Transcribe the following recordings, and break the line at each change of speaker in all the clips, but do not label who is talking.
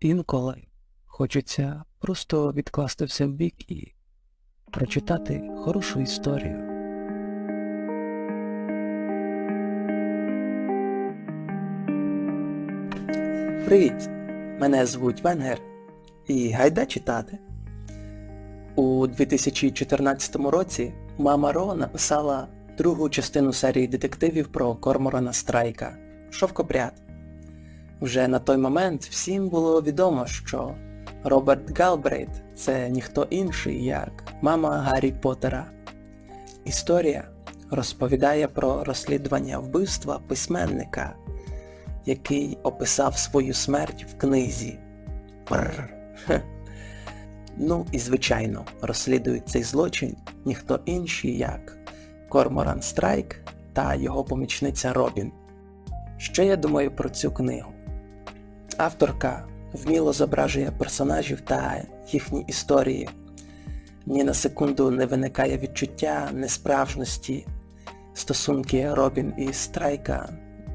Інколи хочеться просто відкласти все в бік і прочитати хорошу історію.
Привіт! Мене звуть Венгер і гайда читати. У 2014 році мама Ро написала другу частину серії детективів про Корморана Страйка Шовкопряд. Вже на той момент всім було відомо, що Роберт Галбрейт це ніхто інший, як мама Гаррі Поттера. Історія розповідає про розслідування вбивства письменника, який описав свою смерть в книзі. Бррр. Ну і звичайно, розслідують цей злочин ніхто інший, як Корморан Страйк та його помічниця Робін. Що я думаю про цю книгу? Авторка вміло зображує персонажів та їхні історії. Ні на секунду не виникає відчуття несправжності. Стосунки Робін і Страйка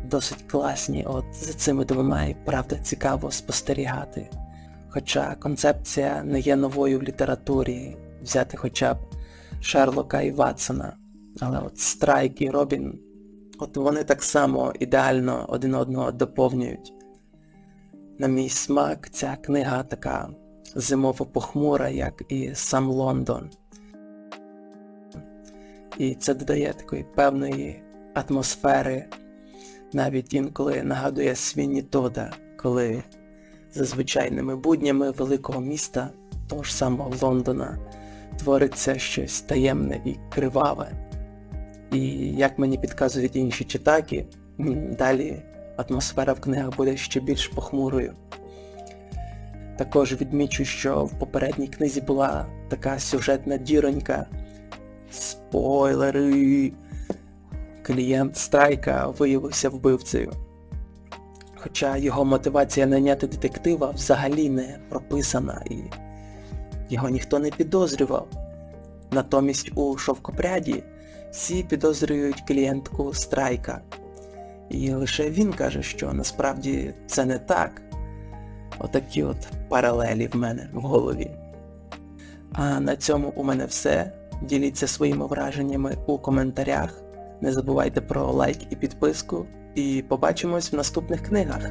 досить класні, от за цими двома і правда цікаво спостерігати. Хоча концепція не є новою в літературі, взяти хоча б Шерлока і Ватсона. Але от Страйк і Робін, от вони так само ідеально один одного доповнюють. На мій смак ця книга така зимово похмура, як і сам Лондон. І це додає такої певної атмосфери, навіть інколи нагадує Свінні Тода, коли за звичайними буднями великого міста, того ж самого Лондона, твориться щось таємне і криваве. І як мені підказують інші читаки, далі атмосфера в книгах буде ще більш похмурою. Також відмічу, що в попередній книзі була така сюжетна діронька. Спойлери! Клієнт Страйка виявився вбивцею. Хоча його мотивація найняти детектива взагалі не прописана і його ніхто не підозрював. Натомість у шовкопряді всі підозрюють клієнтку Страйка. І лише він каже, що насправді це не так. Отакі от паралелі в мене в голові. А на цьому у мене все. Діліться своїми враженнями у коментарях. Не забувайте про лайк і підписку. І побачимось в наступних книгах.